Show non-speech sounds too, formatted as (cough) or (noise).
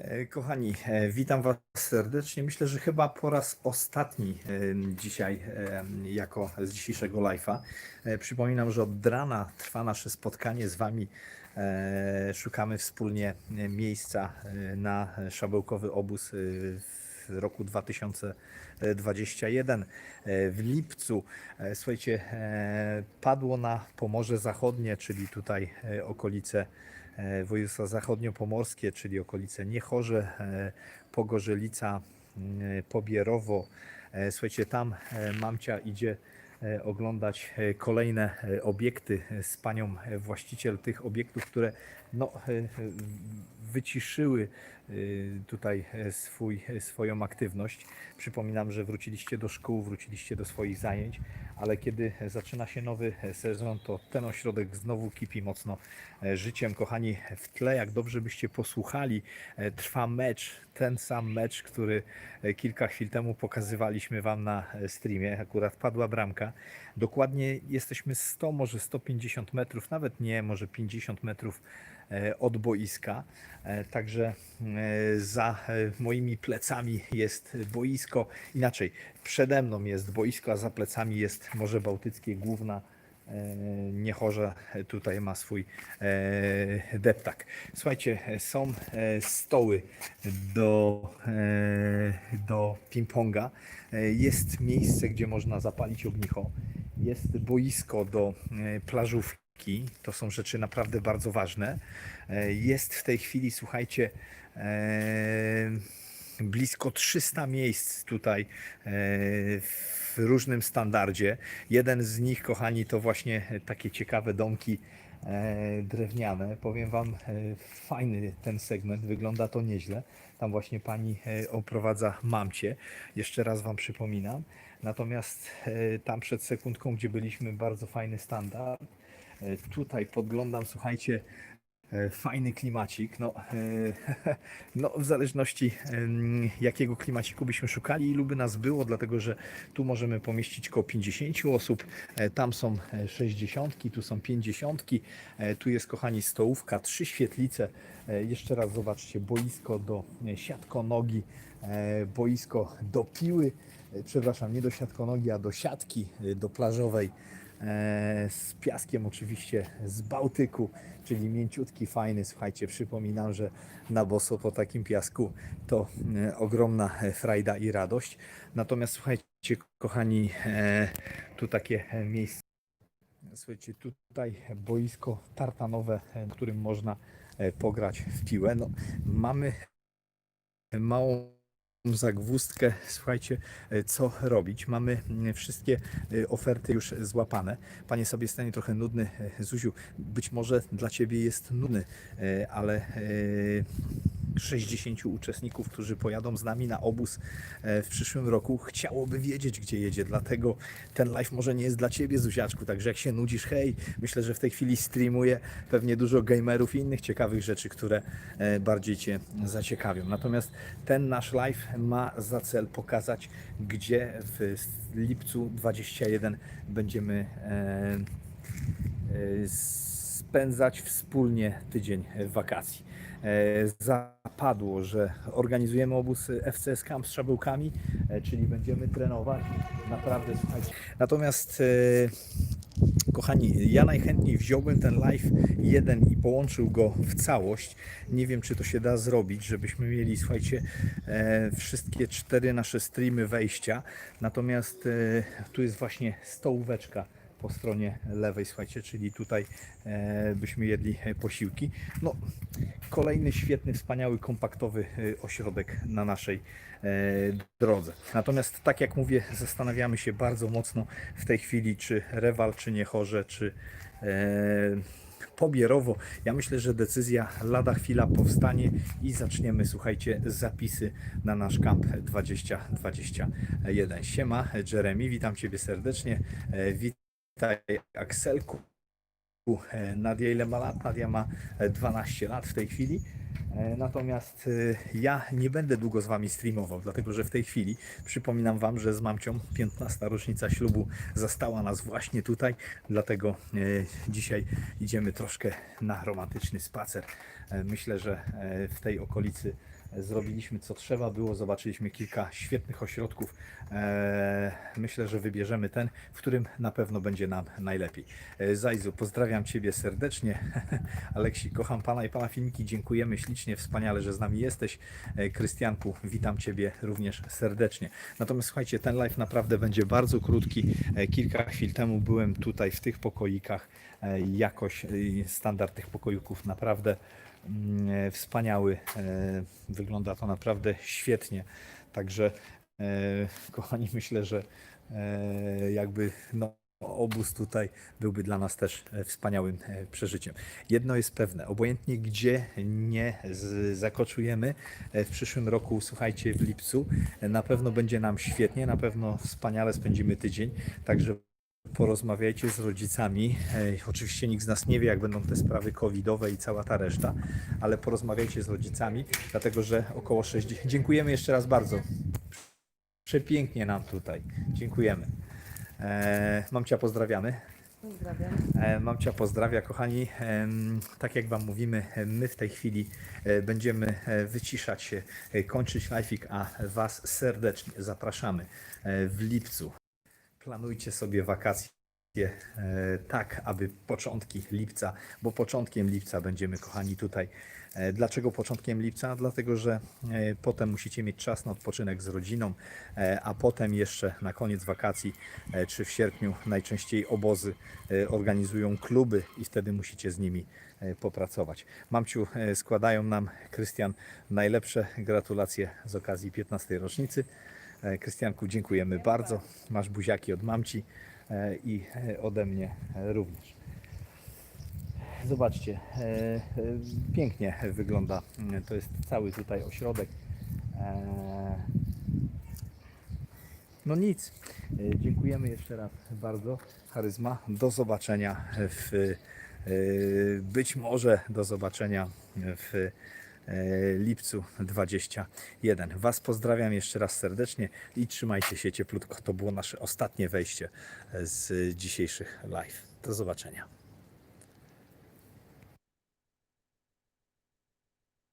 E, Kochani, e, witam Was serdecznie. Myślę, że chyba po raz ostatni e, dzisiaj, jako z dzisiejszego live'a. Przypominam, że od rana trwa nasze spotkanie z Wami. Szukamy wspólnie miejsca na szabełkowy obóz e, w roku 2021. E, W lipcu, e, słuchajcie, e, padło na Pomorze Zachodnie, czyli tutaj okolice województwa zachodniopomorskie, czyli okolice Niechorze, Pogorzelica, Pobierowo. Słuchajcie, tam mamcia idzie oglądać e, kolejne e, obiekty e, z panią e, właściciel tych obiektów, które no, e, e, wyciszyły e, tutaj e, swój, e, swoją aktywność. Przypominam, że wróciliście do szkół, wróciliście do swoich zajęć, ale kiedy zaczyna się nowy sezon, to ten ośrodek znowu kipi mocno e, życiem. Kochani, w tle, jak dobrze byście posłuchali, e, trwa mecz, ten sam mecz, który e, kilka chwil temu pokazywaliśmy Wam na streamie. Akurat padła bramka. Dokładnie jesteśmy 100, może 150 metrów, nawet nie, może 50 metrów od boiska. Także za moimi plecami jest boisko. Inaczej, przede mną jest boisko, a za plecami jest Morze Bałtyckie, główna e, Niechorze tutaj ma swój e, deptak. Słuchajcie, są e, stoły do, do ping-ponga. Jest miejsce, gdzie można zapalić ognicho. Jest boisko do plażówki. To są rzeczy naprawdę bardzo ważne. Jest w tej chwili, słuchajcie, blisko 300 miejsc tutaj e, w różnym standardzie. Jeden z nich, kochani, to właśnie takie ciekawe domki e, drewniane. Powiem Wam, e, fajny ten segment, wygląda to nieźle. Tam właśnie pani oprowadza mamcie. Jeszcze raz Wam przypominam. Natomiast tam przed sekundką, gdzie byliśmy, bardzo fajny standard. Tutaj podglądam, słuchajcie, fajny klimacik. No, e, (laughs) no w zależności jakiego klimaciku byśmy szukali, ilu by nas było, dlatego że tu możemy pomieścić około 50 osób, e, tam są e, 60, tu są 50, e, tu jest kochani stołówka, trzy świetlice. E, Jeszcze raz zobaczcie, boisko do e, siatkonogi, e, boisko do piły, e, przepraszam, nie do siatkonogi, a do siatki, e, do plażowej. e, z piaskiem oczywiście z Bałtyku, czyli mięciutki, fajny. Słuchajcie, przypominam, że na boso po takim piasku to e, ogromna e, frajda i radość. Natomiast słuchajcie, kochani, e, tu takie e, miejsce. Słuchajcie, tutaj boisko tartanowe, e, na którym można e, pograć w piłę. No, mamy małą zagwózdkę, słuchajcie, e, co robić. Mamy mm, wszystkie e, oferty już złapane. Panie sobie stanie trochę nudny, e, Zuziu, być może dla Ciebie jest nudny, ale 60 uczestników, którzy pojadą z nami na obóz e, w przyszłym roku, chciałoby wiedzieć, gdzie jedzie. Dlatego ten live może nie jest dla Ciebie, Zuziaczku. Także jak się nudzisz, hej, myślę, że w tej chwili streamuję pewnie dużo gamerów i innych ciekawych rzeczy, które e, bardziej Cię zaciekawią. Natomiast ten nasz live ma za cel pokazać, gdzie w lipcu 21 będziemy e, spędzać wspólnie tydzień wakacji. E, Zapadło, że organizujemy obóz FCS Camp z szabełkami, e, czyli będziemy trenować. Naprawdę, słuchajcie. Natomiast e, Kochani, ja najchętniej wziąłbym ten live jeden i połączył go w całość. Nie wiem, czy to się da zrobić, żebyśmy mieli, słuchajcie, wszystkie cztery nasze streamy wejścia. Natomiast tu jest właśnie stołóweczka po stronie lewej, słuchajcie, czyli tutaj e, byśmy jedli e, posiłki. No, kolejny świetny, wspaniały, kompaktowy e, ośrodek na naszej drodze. Natomiast tak jak mówię, zastanawiamy się bardzo mocno w tej chwili, czy Rewal, czy Niechorze, czy Pobierowo. Ja myślę, że decyzja lada chwila powstanie i zaczniemy, słuchajcie, zapisy na nasz kamp 2021. Siema, Jeremy, witam Ciebie serdecznie. E, Witaj, Akselku. E, Nadia ile ma lat? Nadia ma e, 12 lat w tej chwili. E, Natomiast e, ja nie będę długo z Wami streamował, dlatego że w tej chwili przypominam Wam, że z mamcią 15 rocznica ślubu zastała nas właśnie tutaj, dlatego e, dzisiaj idziemy troszkę na romantyczny spacer. E, Myślę, że e, w tej okolicy e, zrobiliśmy co trzeba było, zobaczyliśmy kilka świetnych ośrodków. E, Myślę, że wybierzemy ten, w którym na pewno będzie nam najlepiej. E, Zajzu, pozdrawiam Ciebie serdecznie. (laughs) Aleksi, kocham Pana i Pana filmiki, dziękujemy ślicznie, wspaniale, że z nami jesteś. E, Krystianku, witam Ciebie również serdecznie. Natomiast słuchajcie, ten live naprawdę będzie bardzo krótki. Kilka chwil temu byłem tutaj w tych pokoikach. Jakoś e, standard tych pokoików naprawdę wspaniały. E, Wygląda to naprawdę świetnie. Także e, (laughs) kochani, myślę, że e, jakby no, obóz tutaj byłby dla nas też e, wspaniałym e, przeżyciem. Jedno jest pewne, obojętnie gdzie nie zakoczujemy e, w przyszłym roku, słuchajcie, w lipcu, e, na pewno będzie nam świetnie, na pewno wspaniale spędzimy tydzień, także porozmawiajcie z rodzicami. E, Oczywiście nikt z nas nie wie, jak będą te sprawy covidowe i cała ta reszta, ale porozmawiajcie z rodzicami, dlatego że około 60. Dziękujemy jeszcze raz bardzo. Przepięknie nam tutaj. Dziękujemy. E, Mamcia pozdrawiamy. Pozdrawiam. E, Mamcia pozdrawia, kochani. Tak jak Wam mówimy, my w tej chwili e, będziemy wyciszać się, kończyć live'ik, a Was serdecznie zapraszamy w lipcu. Planujcie sobie wakacje tak, aby początki lipca, bo początkiem lipca będziemy, kochani, tutaj. E, Dlaczego początkiem lipca? Dlatego, że e, potem musicie mieć czas na odpoczynek z rodziną, e, a potem jeszcze na koniec wakacji, e, czy w sierpniu najczęściej obozy e, organizują kluby i wtedy musicie z nimi e, popracować. Mamciu, e, składają nam, Krystian, najlepsze gratulacje z okazji 15. rocznicy. E, Krystianku, dziękujemy bardzo. Masz buziaki od mamci e, i e, ode mnie e, również. Zobaczcie, e, e, pięknie wygląda. Mm, To jest cały tutaj ośrodek. E, No nic. E, Dziękujemy jeszcze raz bardzo. Charyzma. Do zobaczenia w e, być może do zobaczenia w e, lipcu 21. Was pozdrawiam jeszcze raz serdecznie i trzymajcie się cieplutko. To było nasze ostatnie wejście z dzisiejszych live. Do zobaczenia.